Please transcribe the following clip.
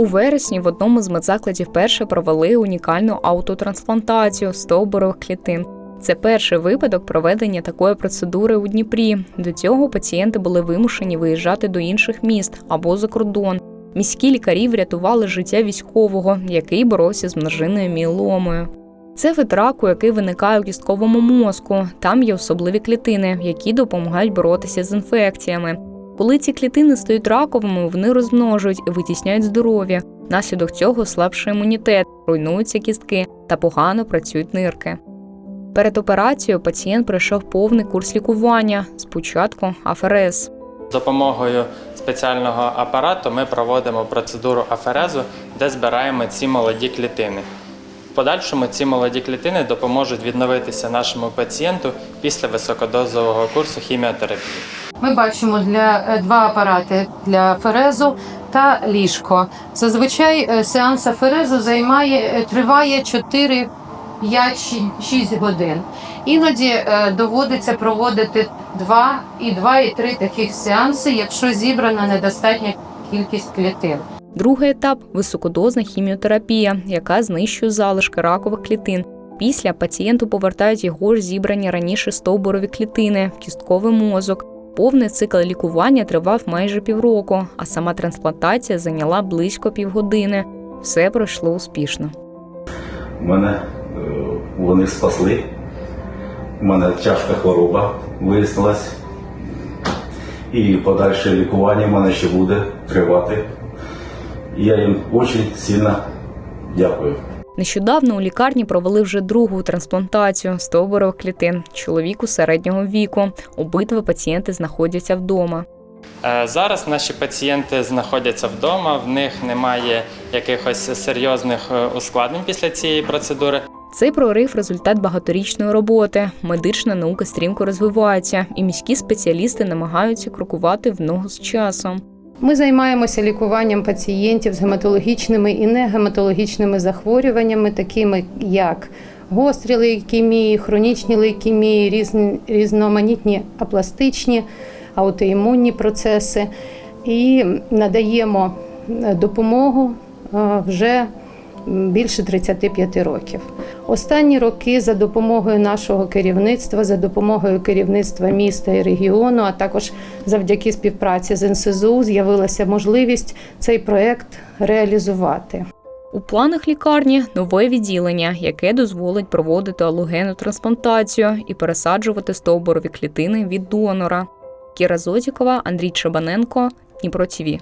У вересні в одному з медзакладів перше провели унікальну аутотрансплантацію стовбурових клітин. Це перший випадок проведення такої процедури у Дніпрі. До цього пацієнти були вимушені виїжджати до інших міст або за кордон. Міські лікарі врятували життя військового, який боровся з множинною міеломою. Це вид раку, який виникає у кістковому мозку. Там є особливі клітини, які допомагають боротися з інфекціями. Коли ці клітини стають раковими, вони розмножують і витісняють здоров'я. Наслідок цього слабший імунітет, руйнуються кістки та погано працюють нирки. Перед операцією пацієнт пройшов повний курс лікування, спочатку АФРС. З допомогою спеціального апарату ми проводимо процедуру аферезу, де збираємо ці молоді клітини. В подальшому ці молоді клітини допоможуть відновитися нашому пацієнту після високодозового курсу хіміотерапії. Ми бачимо для е, два апарати для ферезу та ліжко. Зазвичай е, сеанс ферезу займає е, триває 4 5 6 годин. Іноді доводиться проводити 2 і 2 і 3 таких сеанси, якщо зібрана недостатня кількість клітин. Другий етап високодозна хіміотерапія, яка знищує залишки ракових клітин. Після пацієнту повертають його ж зібрані раніше стовбурові клітини в кістковий мозок. Повний цикл лікування тривав майже півроку, а сама трансплантація зайняла близько півгодини. Все пройшло успішно. Мене е, вони спасли. У мене тяжка хвороба вияснилась. І подальше лікування в мене ще буде тривати. Я їм дуже сильно дякую. Нещодавно у лікарні провели вже другу трансплантацію стовбурових клітин чоловіку середнього віку. Обидва пацієнти знаходяться вдома. Е, Зараз наші пацієнти знаходяться вдома, в них немає якихось серйозних е, ускладнень після цієї процедури. Цей прорив результат багаторічної роботи. Медична наука стрімко розвивається, і міські спеціалісти намагаються крокувати в ногу з часом. Ми займаємося лікуванням пацієнтів з гематологічними і негематологічними захворюваннями, такими як гострі лейкемії, хронічні лейкемії, різні, різноманітні апластичні, аутоімунні процеси, і надаємо е, допомогу е, вже більше 35 років. Останні роки за допомогою нашого керівництва, за допомогою керівництва міста і регіону, а також завдяки співпраці з НСЗУ, з'явилася можливість цей проект реалізувати. У планах лікарні нове відділення, яке дозволить проводити алогенну трансплантацію і пересаджувати стовбурові клітини від донора. Кіра Зотікова, Андрій Чебаненко, Дніпро ТІВІ.